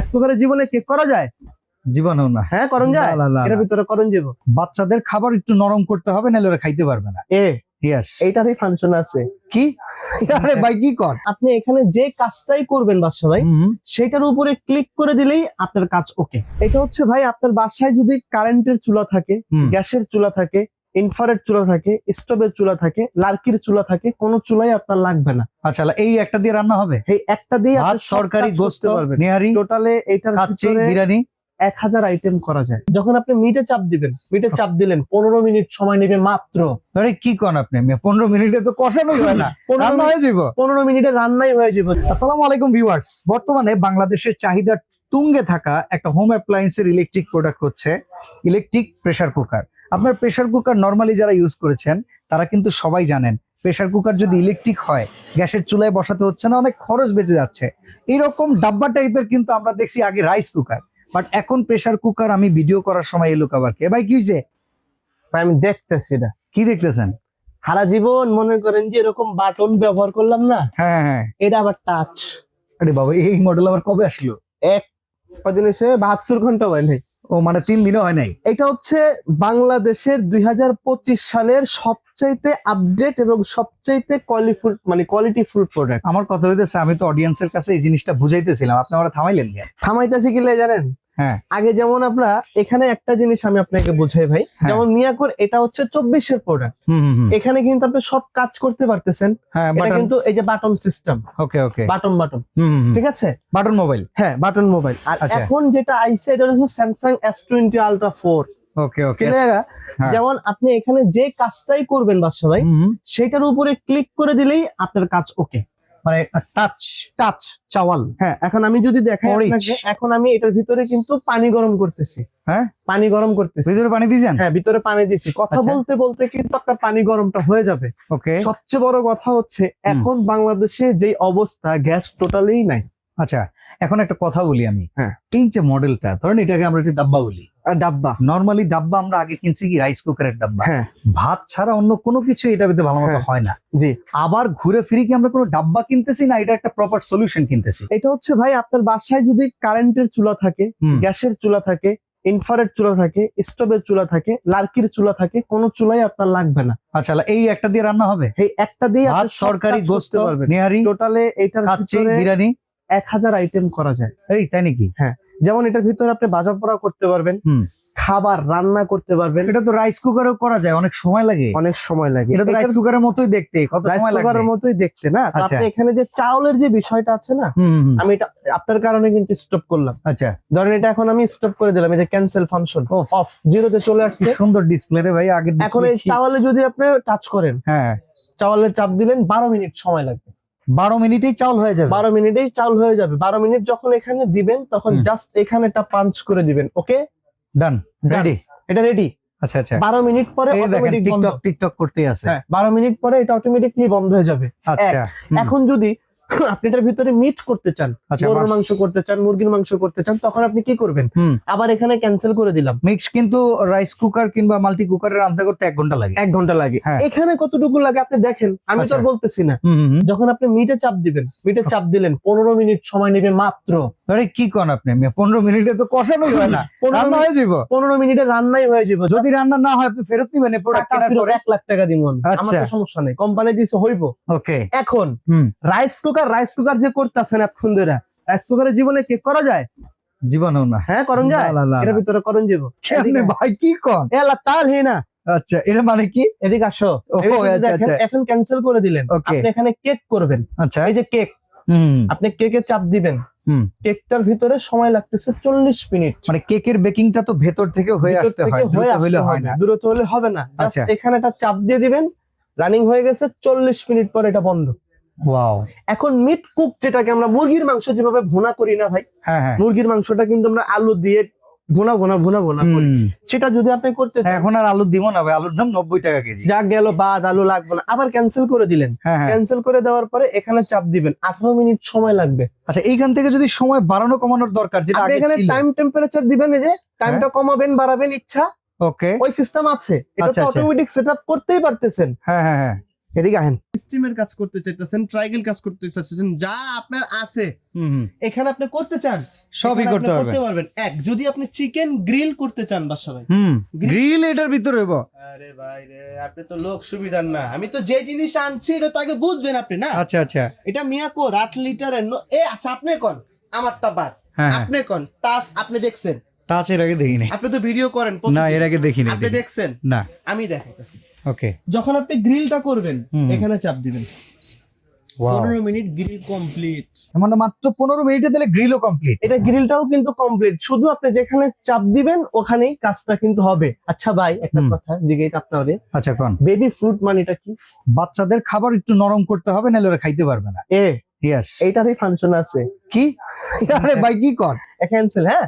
Rice কুকারের জীবনে cake করা যায়? জীবনেও না। হ্যাঁ করণ যায়? এর ভিতরে করণ যাব বাচ্চাদের খাবার একটু নরম করতে হবে নাহলে ওরা খাইতে পারবে না। এ ইয়েস এইটারই ফাংশন আছে। কি? আরে ভাই কি কর? আপনি এখানে যে কাজটাই করবেন বাসা ভাই সেটার উপরে ক্লিক করে দিলেই আপনার কাজ ওকে এটা হচ্ছে ভাই আপনার বাসায় যদি কারেন্টের চুলা থাকে। গ্যাসের চুলা থাকে ইনফ্রারেড চুলা থাকে স্টোভের চুলা থাকে লার্কির চুলা থাকে কোনো চুলাই আপনার লাগবে না। আচ্ছা এই একটা দিয়ে রান্না হবে? এই একটা দিয়ে আপনি সরকারি গোস্ত নেহারি টোটালে এটার ভিতরে বিরিয়ানি? এক হাজার আইটেম করা যায়। যখন আপনি মিটে চাপ দিবেন মিটে চাপ দিলেন পনেরো মিনিট সময় নেবে মাত্র। আরে কি কন আপনি? পনেরো মিনিটে তো কষানোই হয় না। রান্না হয়ে যাব পনেরো মিনিটে রান্নাই হয়ে যাবে আসসালামু আলাইকুম ভিউয়ার্স বর্তমানে বাংলাদেশের চাহিদা তুঙ্গে থাকা একটা হোম অ্যাপ্লায়েন্সের ইলেকট্রিক প্রোডাক্ট হচ্ছে ইলেকট্রিক প্রেসার কুকার আপনার প্রেসার কুকার নর্মালি যারা ইউজ করেছেন তারা কিন্তু সবাই জানেন প্রেসার কুকার যদি ইলেকট্রিক হয় গ্যাসের চুলায় বসাতে হচ্ছে না অনেক খরচ বেঁচে যাচ্ছে। এরকম ডাব্বা টাইপের কিন্তু আমরা দেখছি আগে রাইস কুকার বাট এখন প্রেসার কুকার আমি ভিডিও করার সময় এলো কাবার কে ভাই কি হয়েছে ভাই, আমি দেখতেছি এটা। কি দেখতেছেন? সারা জীবন মনে করেন যে এরকম বাটন ব্যবহার করলাম না হ্যাঁ হ্যাঁ এটা আবার টাচ আরে বাবা এই মডেল আবার কবে আসলো? এক কদিন এসে বাহাত্তর ঘণ্টা বাইলে ও মানে তিন দিনও হয় নাই? এটা হচ্ছে বাংলাদেশের দুই হাজার পঁচিশ সালের সবচাইতে আপডেট এবং সবচাইতে ফুড মানে কোয়ালিটি ফুড প্রোডাক্ট আমার কথা হইতেছে আমি তো অডিয়েন্সের কাছে এই জিনিসটা বুঝাইতেছিলাম। আপনি আমরা থামাইলেন থামাইতেছি কিলে জানেন? হ্যাঁ। আগে যেমন আমরা এখানে একটা জিনিস আমি আপনাকে বুঝাই ভাই হ্যাঁ। যেমন মিয়াকোর এটা হচ্ছে চব্বিশের প্রোডাক্ট। এখানে কিন্তু আপনি সব কাজ করতে পারতেছেন হ্যাঁ এটা কিন্তু এই যে button system okay okay button button. ঠিক আছে বাটন মোবাইল হ্যাঁ বাটন মোবাইল আর আচ্ছা। এখন যেটা আইসে এটা হচ্ছে Samsung S twenty ultra four okay okay হ্যাঁ। হ্যাঁ। যেমন আপনি এখানে যে কাজটাই করবেন বাসা ভাই। সেটার উপরে ক্লিক করে দিলেই আপনার কাজ ওকে মানে টাচ টাচ চাওয়াল। হ্যাঁ এখন আমি যদি দেখাই। আপনাকে এখন আমি এটার ভিতরে কিন্তু পানি গরম করতেছি। হ্যাঁ? পানি গরম করতেছি। ভিতরে পানি দিয়েছেন? হ্যাঁ ভিতরে পানি দিয়েছি। কথা আচ্ছা। বলতে বলতে কিন্তু আপনার পানি গরমটা হয়ে যাবে। ওকে সবচেয়ে বড় কথা হচ্ছে এখন বাংলাদেশে যে অবস্থা গ্যাস টোটালি নাই। আচ্ছা এখন একটা কথা বলি আমি। হ্যাঁ। এই যে মডেলটা ধরেন এটাকে আমরা একটা ডাব্বা বলি। ডাব্বা। নর্মালি ডাব্বা আমরা আগে কিনছি কি রাইস কুকারের ডাব্বা। হ্যাঁ। ভাত ছাড়া অন্য কোনো কিছু এটা ভিতরে ভালো মতো হ্যাঁ। হয় না। জি। আবার ঘুরে ফিরে কি আমরা কোনো ডাব্বা কিনতেছি না এটা একটা প্রপার সলিউশন কিনতেছি? এটা হচ্ছে ভাই আপনার বাসায় যদি কারেন্টের চুলা থাকে গ্যাসের চুলা থাকে ইনফ্রারেড চুলা থাকে স্টোভের চুলা থাকে লার্কির চুলা থাকে কোনো চুলাই আপনার লাগবে না। আচ্ছা এই একটা দিয়ে রান্না হবে? এই একটা দিয়ে সরকারি গোস্ত টোটালে এটার ভিতরে বিরিয়ানি? এক হাজার আইটেম করা যায়। এই তাই নাকি? হ্যাঁ। যেমন এটার ভিতরে আপনি বাজার পোড়া করতে পারবেন খাবার রান্না করতে পারবেন। এটা তো রাইস কুকারেও করা যায় অনেক সময় লাগে। অনেক সময় লাগে। এটা তো রাইস কুকারের মতোই দেখতে কত রাইস কুকারের মতোই দেখতে না? আচ্ছা। আপনি এখানে যে চাউলের যে বিষয়টা আছে না। আমি এটা আপনার কারণে কিন্তু স্টপ করলাম। আচ্ছা। ধরেন এটা এখন আমি স্টপ করে দিলাম এটা ক্যান্সেল ফাংশন অফ জিরোতে চলে আসছে। সুন্দর ডিসপ্লে রে ভাই আগে এখন এই চাওয়ালে যদি আপনি টাচ করেন হ্যাঁ। চাওয়ালে চাপ দিলেন বারো মিনিট সময় লাগবে। বারো মিনিটেই চাউল হয়ে যাবে। বারো মিনিটেই চাউল হয়ে যাবে। বারো মিনিট যখন এখানে দিবেন তখন জাস্ট এখানে একটা পাঞ্চ করে দিবেন ওকে ডান রেডি এটা রেডি আচ্ছা আচ্ছা। বারো মিনিট পরে। টিকটক টিকটক করতেই আছে। হ্যাঁ বারো মিনিট পরে এটা অটোমেটিকলি বন্ধ হয়ে যাবে। আচ্ছা এখন যদি আপনি এটার ভিতরে মিট করতে চান আচ্ছা গরুর মাংস- করতে চান মুরগির মাংস করতে চান তখন আপনি কি করবেন? আবার এখানে ক্যান্সেল করে দিলাম। মিক্স কিন্তু রাইস কুকার কিংবা মাল্টি কুকারে রান্না করতে এক ঘণ্টা লাগে। এক ঘণ্টা লাগে। হ্যাঁ। এখানে কতটুকু লাগে আপনি দেখেন আমি তো আচ্ছা। বলতেছি না। যখন আপনি মিটে চাপ দিবেন মিটে চাপ দিলেন পনেরো মিনিট সময় নেবে মাত্র। আরে কি কন আপনি? পনেরো মিনিটে তো কষানো হয় না। রান্না হয়ে যাব পনেরো মিনিটে রান্নাই হয়ে যাবে যদি রান্না না হয় আপনি ফেরত নিবেন এক লাখ টাকা দিব আমি। আমার আচ্ছা। তো সমস্যা নেই। কোম্পানি দিছে হইব। ওকে এখন রাইস কুকার রাইস কুকার যে করতেছেন এতক্ষণ ধরে রাইস কুকারের জীবনে কেক করা যায়? জীবনেও না। হ্যাঁ করণ যায়? এর ভিতরে করণ যাব কেমনে ভাই কি কন? এলা তাল হে না। আচ্ছা এটা মানে কি? এদিকে আসো। আচ্ছা, আচ্ছা। এখন ক্যান্সেল করে দিলেন। আপনি এখানে কেক করবেন। আচ্ছা। এই যে কেক আপনি কেকে চাপ দিবেন। কেকটার ভিতরে সময় লাগতেছে চল্লিশ মিনিট। মানে কেকের বেকিংটা তো ভেতর থেকে হয়ে আসতে হয় দ্রুত হয়। না। দূরত্ব হলে হবে না। আচ্ছা। এখানে একটা চাপ দিয়ে দিবেন। রানিং হয়ে গেছে চল্লিশ মিনিট পর এটা বন্ধ। ওয়াও এখন মিট কুক যেটাকে আমরা মুরগির মাংস যেভাবে ভুনা করি না ভাই হ্যাঁ হ্যাঁ। মুরগির মাংসটা কিন্তু আমরা আলু দিয়ে ভুনা ভুনা ভুনা ভুনা করি। সেটা যদি আপনি করতে এখন আর আলু দিব না ভাই আলুর দাম নব্বই টাকা কেজি। যা গেল বাদ আলু লাগবে না। আবার ক্যান্সেল করে দিলেন। হ্যাঁ হ্যাঁ। ক্যান্সেল করে দেওয়ার পরে এখানে চাপ দিবেন। আঠারো মিনিট সময় লাগবে। আচ্ছা এইখান থেকে যদি সময় বাড়ানো কমানোর দরকার যেটা আপনি এখানে টাইম টেম্পারেচার দিবেন এই যে টাইমটা কমাবেন বাড়াবেন ইচ্ছা। ওকে ওই সিস্টেম আছে। এটা আচ্ছা, তো আচ্ছা। অটোমেটিক সেটআপ করতেই পারতেছেন। হ্যাঁ হ্যাঁ হ্যাঁ। এদিকে আহেন। সিস্টেমের কাজ করতে চাইতেছেন ট্রাইগেল কাজ করতে চাইতেছেন যা আপনার আছে এখানে আপনি করতে চান সবই করতে আপনি পারবেন। করতে পারবেন। এক যদি আপনি চিকেন গ্রিল করতে চান বাসা ভাই গ্রিল এটার ভিতরে হইব। আরে ভাই রে আপনি তো লোক সুবিধার না। আমি তো যে জিনিস আনছি এটা তো আগে বুঝবেন আপনি না? আচ্ছা আচ্ছা। এটা মিয়াকোর আট লিটারের ন- এ আচ্ছা আপনি কোন? আমারটা বাদ। হ্যাঁ হ্যাঁ। আপনি কোন? তাস আপনি দেখছেন। টাচ এর আগে দেখিনি। আপনি তো ভিডিও করেন না এর আগে দেখিনি আপনি দেখছেন? না। আমি দেখাইতেছি। ওকে যখন আপনি গ্রিলটা করবেন এখানে চাপ দিবেন। পনেরো মিনিট গ্রিল কমপ্লিট মানে মাত্র পনেরো মিনিটে দিলে গ্রিলও কমপ্লিট এটা গ্রিলটাও কিন্তু কমপ্লিট শুধু আপনি যেখানে চাপ দিবেন ওখানেই কাজটা কিন্তু হবে। আচ্ছা ভাই একটা। কথা জিজ্ঞেস আপনারে। আচ্ছা কোন? বেবি ফ্রুট মানিটা কি? বাচ্চাদের খাবার একটু নরম করতে হবে নাহলে ওরা খাইতে পারবে না। এ ইয়েস এইটারই ফাংশন আছে। কি? আরে ভাই কি কর? ক্যান্সেল হ্যাঁ?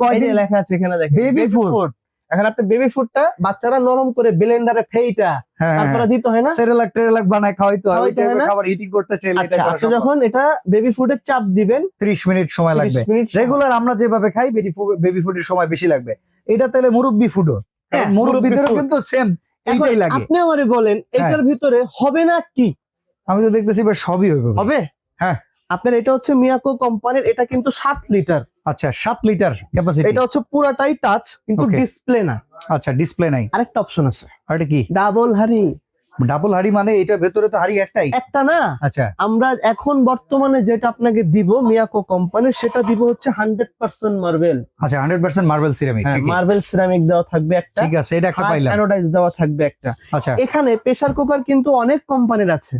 কয়দিন? লেখা আছে এখানে দেখেন Baby food। এখন আপনি বেবি ফুডটা বাচ্চারা নরম করে ব্লেন্ডারে ফেইটা হ্যাঁ তারপরে দিতে হয় না? সেরেলাক টেরেলাক বানায় খাওয়াইতে হয়। ওই টাইপের খাবার ইটিং করতে চাইলে এটা আচ্ছা আপনি যখন এটা বেবি চাপ দিবেন 30 মিনিট সময় লাগবে। রেগুলার আমরা যেভাবে খাই বেবি বেবি ফুডের সময় বেশি লাগবে। এটা তাহলে মুরব্বি ফুডও হ্যাঁ, মুরব্বিদেরও কিন্তু সেম এইটাই লাগে। আপনি আমারে বলেন হ্যাঁ। এটার ভিতরে হবে না কি? আমি তো দেখতেছি সবই ভাই। হবে? হ্যাঁ। আপনার এটা হচ্ছে মিয়াকো কোম্পানির এটা কিন্তু সাত লিটার আচ্ছা সাত লিটার ক্যাপাসিটি এটা হচ্ছে পুরাটাই টাচ কিন্তু ডিসপ্লে না। আচ্ছা ডিসপ্লে নাই। আরেকটা অপশন আছে। আর এটা কি? ডাবল হারি ডাবল হাড়ি মানে এটার ভেতরে তো হাড়ি একটাই। একটা না? আচ্ছা। আমরা এখন বর্তমানে যেটা আপনাকে দিব মিয়াকো কোম্পানির সেটা দিব হচ্ছে হান্ড্রেড পার্সেন্ট মার্বেল আচ্ছা hundred percent marble ceramic marble ceramic দেওয়া থাকবে একটা। ঠিক আছে এটা একটা পাইলাম। অ্যানোডাইজ দেওয়া থাকবে একটা। আচ্ছা। এখানে প্রেসার কুকার কিন্তু অনেক কোম্পানির আছে।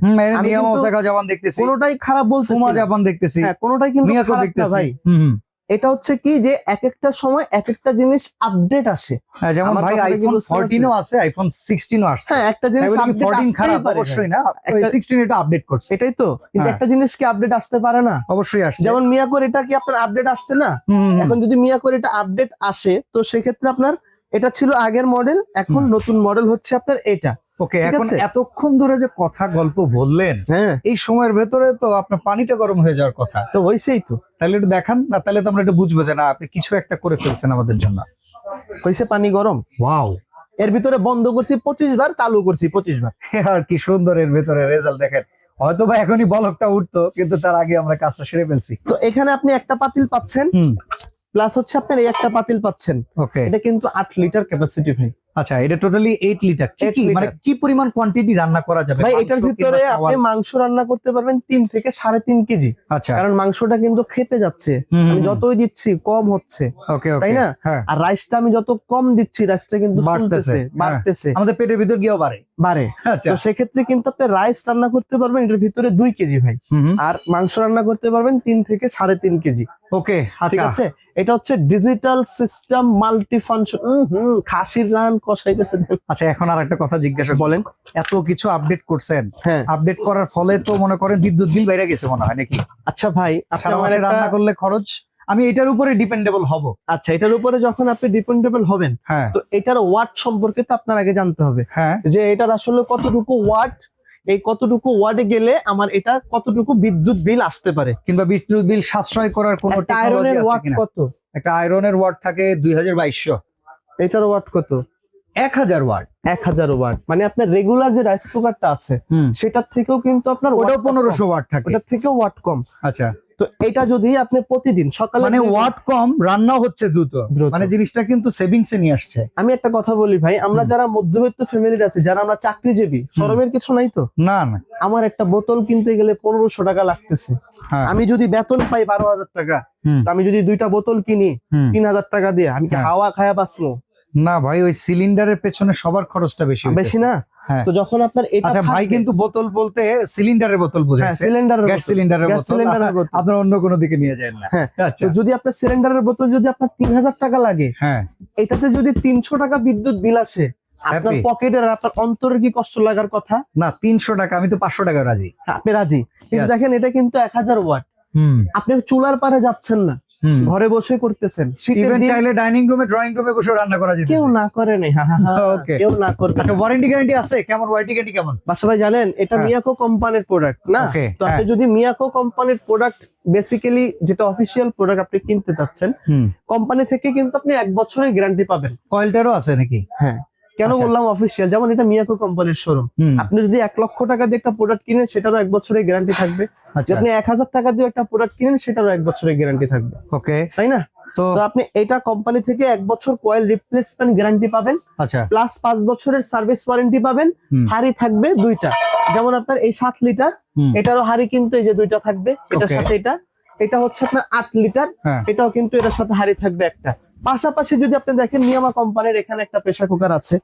নিয়ম ওসাকা জাপান দেখতেছি। কোনোটাই খারাপ বলতে ফুমা জাপান দেখতেছি। হ্যাঁ কোনোটাই কিন্তু মিয়াকো দেখতেছি। হুম। এটা হচ্ছে কি যে এক একটা সময় এক একটা জিনিস আপডেট আসে। হ্যাঁ যেমন ভাই আইফোন বুঝতে ও ফোরটিনও আছে আইফোন সিক্সটিনও আসছে। হ্যাঁ একটা জিনিস 14 খারাপ? অবশ্যই না। একটা- সিক্সটিন এটা আপডেট করছে। এটাই তো। কিন্তু হ্যাঁ। একটা জিনিস কি আপডেট আসতে পারে না? অবশ্যই আসছে। যেমন মিয়াকোর এটা কি আপনার আপডেট আসছে না। এখন যদি মিয়াকোর এটা আপডেট আসে তো সেক্ষেত্রে আপনার এটা ছিল আগের মডেল এখন নতুন মডেল হচ্ছে আপনার এটা। ওকে এখন এতক্ষণ ধরে যে কথা গল্প বললেন হ্যাঁ। এই সময়ের ভেতরে তো আপনার পানিটা গরম হয়ে যাওয়ার কথা। তো হয়েছেই তো। তাহলে একটু দেখান না তাহলে তো আমরা একটু বুঝব যে না আপনি কিছু একটা করে ফেলছেন আমাদের জন্য। হয়েছে পানি গরম। ওয়াও এর ভিতরে বন্ধ করছি পঁচিশ বার চালু করছি পঁচিশ বার। আর কি সুন্দর এর ভেতরে রেজাল্ট দেখেন। হয়তো বা এখনই বলকটা উঠতো কিন্তু তার আগে আমরা কাজটা সেরে ফেলছি। তো এখানে আপনি একটা পাতিল পাচ্ছেন হুম। প্লাস হচ্ছে আপনার এই একটা পাতিল পাচ্ছেন। ওকে এটা কিন্তু আট লিটার ক্যাপাসিটি ভাই। আচ্ছা এটা টোটালি এইট লিটার কি কি? মানে কি পরিমাণ কোয়ান্টিটি রান্না করা যাবে? ভাই এটার ভিতরে আপনি মাংস রান্না করতে পারবেন তিন থেকে সাড়ে তিন কেজি। আচ্ছা। কারণ মাংসটা কিন্তু খেপে যাচ্ছে। আমি যতই দিচ্ছি কম হচ্ছে। ওকে ওকে তাই না? হ্যাঁ। আর রাইসটা আমি যত কম দিচ্ছি রাইসটা কিন্তু বাড়তেছে, হ্যাঁ। বাড়তেছে। আমাদের পেটের ভিতর গিয়েও বাড়ে। বাড়ে। আচ্ছা। তো সেক্ষেত্রে কিন্তু আপনি রাইস রান্না করতে পারবেন এটার ভিতরে দুই কেজি ভাই। আর মাংস রান্না করতে পারবেন তিন থেকে সাড়ে তিন কেজি। ওকে ঠিক আচ্ছা আছে? এটা হচ্ছে ডিজিটাল সিস্টেম মাল্টি ফাংশন হম খাসির রান কষাইতেছে আচ্ছা এখন আর একটা কথা জিজ্ঞাসা বলেন। এত কিছু আপডেট করছেন। হ্যাঁ। আপডেট করার ফলে তো মনে করেন বিদ্যুৎ বিল বাইরে গেছে মনে হয় নাকি? আচ্ছা ভাই সারা মাসে রান্না করলে খরচ আমি এটার উপরে ডিপেন্ডেবল হব। আচ্ছা এটার উপরে যখন আপনি ডিপেন্ডেবল হবেন হ্যাঁ। তো এটার ওয়াট সম্পর্কে তো আপনার আগে জানতে হবে। হ্যাঁ। যে এটার আসলে কতটুকু ওয়াট এই কতটুকু ওয়ার্ডে গেলে আমার এটা কতটুকু বিদ্যুৎ বিল আসতে পারে? কিংবা বিদ্যুৎ বিল সাশ্রয় করার কোন আয়রনের ওয়ার্ড ওয়াট কত? একটা আয়রনের ওয়াট থাকে দুই হাজার বাইশশো। এটার ওয়ার্ড কত? এক হাজার ওয়ার্ড এক হাজার ওয়ার্ড মানে আপনার রেগুলার যে রাইস কুকারটা আছে সেটার থেকেও কিন্তু আপনার ওটাও পনেরোশো ওয়ার্ড ওয়াট থাকে। ওটার থেকেও ওয়াট কম। আচ্ছা। তো এটা যদি আপনি প্রতিদিন সকালে মানে ওয়াট কম রান্নাও হচ্ছে দ্রুত। মানে জিনিসটা কিন্তু সেভিংস নিয়ে আসছে। আমি একটা কথা বলি ভাই আমরা যারা মধ্যবিত্ত ফ্যামিলির আছে যারা আমরা চাকরিজীবী শরমের কিছু নাই তো? না না। আমার একটা বোতল কিনতে গেলে পনেরোশো টাকা লাগতেছে। হ্যাঁ। আমি যদি বেতন পাই বারো হাজার টাকা আমি যদি দুইটা বোতল কিনি। তিন হাজার টাকা দিয়ে আমি কি হ্যাঁ। হাওয়া খায়া বাঁচবো? না ভাই ওই সিলিন্ডারের পেছনে সবার খরচটা বেশি বেশি না? হ্যাঁ। তো যখন আপনার এটা আচ্ছা ভাই কিন্তু বোতল বলতে সিলিন্ডারের বোতল হ্যাঁ বুঝাইছে। সিলিন্ডারের গ্যাস সিলিন্ডারের বোতল। আপনার অন্য কোনো দিকে নিয়ে যায় না। হ্যাঁ, আচ্ছা। তো যদি আপনার সিলিন্ডারের বোতল যদি আপনার তিন হাজার টাকা লাগে হ্যাঁ। এটাতে যদি তিনশো টাকা বিদ্যুৎ বিল আসে আপনার? পকেটের আর আপনার অন্তরের কি কষ্ট লাগার কথা? না তিনশো টাকা আমি তো পাঁচশো টাকা রাজি। আপনি রাজি। কিন্তু দেখেন এটা কিন্তু এক হাজার ওয়াট। হুম। আপনি চুলার পারে যাচ্ছেন না। ঘরে বসে করতেছেন। ইভেন চাইলে ডাইনিং রুমে ড্রয়িং রুমে বসে রান্না করা যেত কেউ না করে নাই Okay. কেউ না করবে আচ্ছা ওয়ারেন্টি গ্যারান্টি আছে? কেমন? ওয়ারেন্টি গ্যারান্টি কেমন? বাসা ভাই জানেন এটা হ্যাঁ। মিয়াকো কোম্পানির প্রোডাক্ট না? তো আপনি যদি মিয়াকো কোম্পানির প্রোডাক্ট বেসিক্যালি যেটা অফিসিয়াল প্রোডাক্ট আপনি কিনতে চাচ্ছেন কোম্পানি থেকে কিন্তু আপনি এক বছরের গ্যারান্টি পাবেন। কয়েলটারও আছে নাকি? হ্যাঁ। কেন আচ্ছা। বললাম অফিসিয়াল যেমন এটা মিয়াকো কোম্পানির শোরুম আপনি যদি এক লক্ষ টাকা দিয়ে একটা প্রোডাক্ট কিনেন সেটারও এক বছরের গ্যারান্টি থাকবে। আচ্ছা। আপনি এক হাজার টাকা দিয়ে একটা প্রোডাক্ট কিনেন সেটারও এক বছরের গ্যারান্টি থাকবে। ওকে। তাই না? তো আপনি এটা কোম্পানি থেকে এক বছর কয়েল রিপ্লেসমেন্ট গ্যারান্টি পাবেন। আচ্ছা। প্লাস পাঁচ বছরের সার্ভিস ওয়ারেন্টি পাবেন। হাড়ি থাকবে দুইটা। যেমন আপনার এই সাত লিটার এটারও হাড়ি কিন্তু এই যে দুইটা থাকবে। এটার সাথে এটা। এটা হচ্ছে আপনার আট লিটার হ্যাঁ। এটাও কিন্তু এটার সাথে হাড়ি থাকবে একটা। পাশাপাশি যদি আপনি দেখেন মিয়ামা কোম্পানির এখানে একটা প্রেসার কুকার আছে।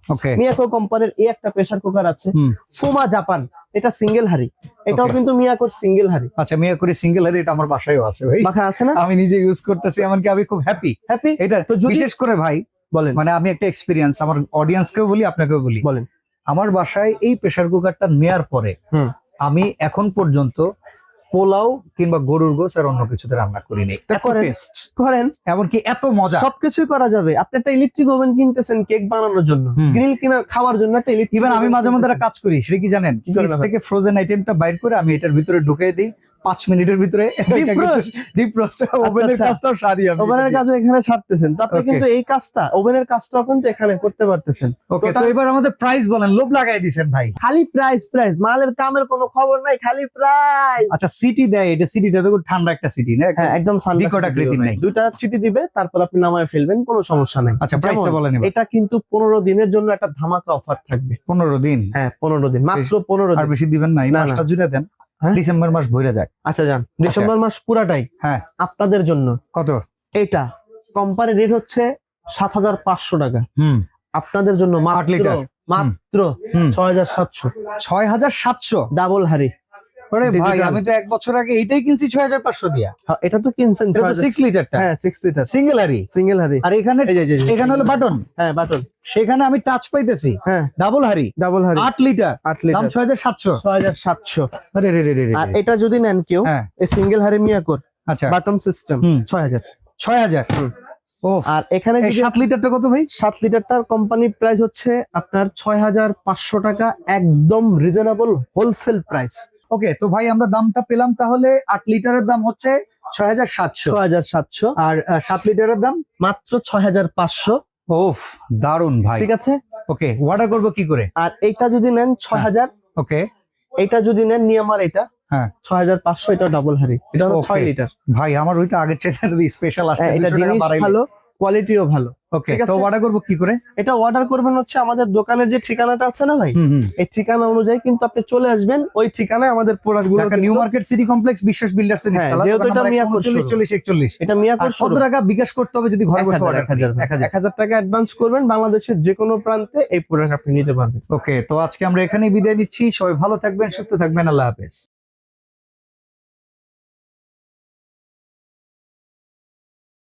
মিয়াকো কোম্পানির এই একটা প্রেসার কুকার আছে। ফুমা জাপান এটা সিঙ্গেল হাড়ি। এটাও. কিন্তু মিয়াকোর সিঙ্গেল হাড়ি। আচ্ছা মিয়াকুরি সিঙ্গেল এর এটা আমার বাসায়ও আছে ভাই। মাখা আছে না? আমি নিজে ইউজ করতেছি এমনকি আমি খুব হ্যাপি হ্যাপি এটা তো বিশেষ করে ভাই বলেন। মানে আমি একটা এক্সপিরিয়েন্স আমার অডিয়েন্সকেও বলি আপনাকেও বলি। বলেন। আমার বাসায় এই প্রেসার কুকারটা নেয়ার পরে আমি এখন পর্যন্ত পোলাও কিংবা গরুর গোস আর অন্য কিছুতে রান্না করিনি। তা এত করেন। এমনকি এত মজা। সবকিছুই করা যাবে। আপনি একটা ইলেকট্রিক ওভেন কিনতেছেন কেক বানানোর জন্য। গ্রিল কিনা খাওয়ার জন্য একটা ইলেকট্রিক ইভেন আমি মাঝে একটা কাজ করি সেটা কি জানেন? ফ্রিজ থেকে ফ্রোজেন আইটেমটা বাইর করে আমি এটার ভিতরে ঢুকিয়ে দিই পাঁচ মিনিটের ভিতরে ডিপ রোস্ট ওভেনের। কাজটাও সারি আমি ওভেনের কাজও এখানে ছাড়তেছেন তো আপনি কিন্তু এই কাজটা ওভেনের কাজটাও কিন্তু এখানে করতে পারতেছেন। ওকে তো এবার আমাদের প্রাইস বলেন লোভ লাগাই দিছেন ভাই। খালি প্রাইস প্রাইস মালের কামের কোনো খবর নাই খালি প্রাইস আচ্ছা সিটি দেয় এটা সিটিটা তো ঠান্ডা একটা সিটি না? হ্যাঁ একদম বিকট আকৃতির নাই। দুইটা সিটি দিবে তারপর আপনি নামায় ফেলবেন কোনো সমস্যা নাই। আচ্ছা প্রাইসটা বলেন এটা কিন্তু পনেরো দিনের জন্য একটা ধামাকা অফার থাকবে। পনেরো দিন? হ্যাঁ পনেরো দিন মাত্র পনেরো আর বেশি দিবেন না এই। মাসটা জুড়ে দেন। হ্যাঁ? ডিসেম্বর মাস ভরে যাক। আচ্ছা যান। ডিসেম্বর মাস পুরাটাই হ্যাঁ। আপনাদের জন্য। কত? এটা কোম্পানি রেট হচ্ছে সাত হাজার পাঁচশো টাকা। হুম। আপনাদের জন্য মাত্র। মাত্র ছয় হাজার সাতশো। ছয় হাজার সাতশো? ডাবল হারি আরে ভাই আমি তো এক বছর আগে এইটাই কিনছি ছয় হাজার পাঁচশো দিয়া। হ্যাঁ, এটা তো কিনছেন এটা তো সিক্স লিটারটা হ্যাঁ সিক্স লিটার সিঙ্গেল হারি সিঙ্গেল হারি আর এখানে এখানে হলো বাটন হ্যাঁ বাটন সেখানে আমি টাচ পাইতেছি। হ্যাঁ। ডাবল হারি ডাবল হারি আট লিটার আট দাম লিটার ছয় হাজার সাতশো। ছয় হাজার সাতশো। আরে রে রে রে আর এটা যদি নেন কেউ হ্যাঁ। এই সিঙ্গেল হারি মিয়াকোর আচ্ছা। Button system. ছয় হাজার ছয় হাজার আর এখানে সাত লিটারটা কত ভাই? সাত লিটারটার কোম্পানি প্রাইস হচ্ছে আপনার ছয় হাজার পাঁচশো টাকা একদম রিজনেবল হোলসেল প্রাইস ওকে তো ভাই আমরা দামটা পেলাম তাহলে আট লিটারের দাম হচ্ছে ছয় হাজার সাতশো। ছয় হাজার সাতশো। আর সাত লিটারের দাম? মাত্র ছয় হাজার পাঁচশো। ওফ দারুণ ভাই। ঠিক আছে? ওকে অর্ডার করব কি করে? আর এইটা যদি নেন ছয় হাজার ওকে এটা যদি নেন নিয়ামার এটা হ্যাঁ। ছয় হাজার পাঁচশো এটা ডাবল হারি। এটা. ছয় লিটার। ভাই আমার ওইটা আগের চেয়ে স্পেশাল আসছে হ্যাঁ, এটা জিনিস ভালো। কোয়ালিটিও ভালো। ওকে তো অর্ডার করব কি করে? এটা অর্ডার করবেন হচ্ছে আমাদের দোকানের যে ঠিকানাটা আছে না ভাই? এই ঠিকানা অনুযায়ী কিন্তু আপনি চলে আসবেন ওই ঠিকানায় আমাদের প্রোডাক্টগুলো Dhaka new market city complex Biswas builders এর হ্যাঁ, নিচতলা, যেহেতু এটা নাম্বার মিয়াকোর 139, showroom। 40 41 এটা আর মিয়াকোর কত টাকা বিকাশ করতে হবে যদি ঘরে বসে অর্ডার এক হাজার টাকা অ্যাডভান্স করবেন বাংলাদেশের যে কোনো প্রান্তে এই প্রোডাক্ট আপনি নিতে পারবেন। ওকে তো আজকে আমরা এখানেই বিদায় নিচ্ছি। সবাই ভালো থাকবেন সুস্থ থাকবেন। আল্লাহ হাফেজ।